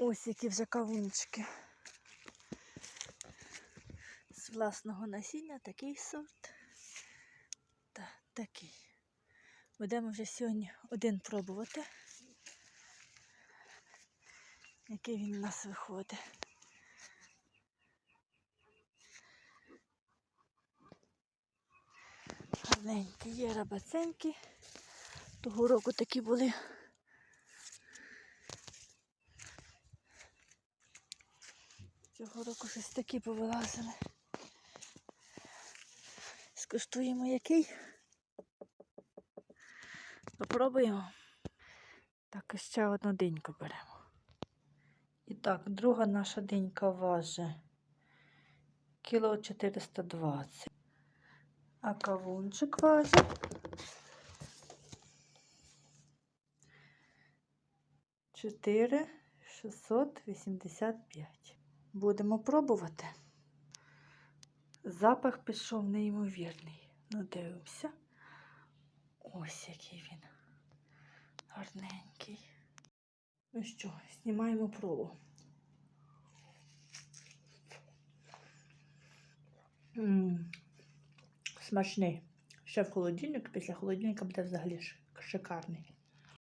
Ось які вже кавунчики. З власного насіння такий сорт та такий. Будемо вже сьогодні один пробувати. Який він у нас виходить. Гарненькі, є рабаценькі. Того року такі були. Цього року щось такі повилазили. Скуштуємо який. Попробуємо. Так, і ще одну диньку беремо. І так, друга наша динька важить кіло 420. А кавунчик важить чотири 685. Будемо пробувати. Запах пішов неймовірний. Ну, дивимося. Ось який він. Гарненький. Ну що, знімаємо пробу. М, Смачний. Ще в холодильник, після холодильника буде взагалі шикарний.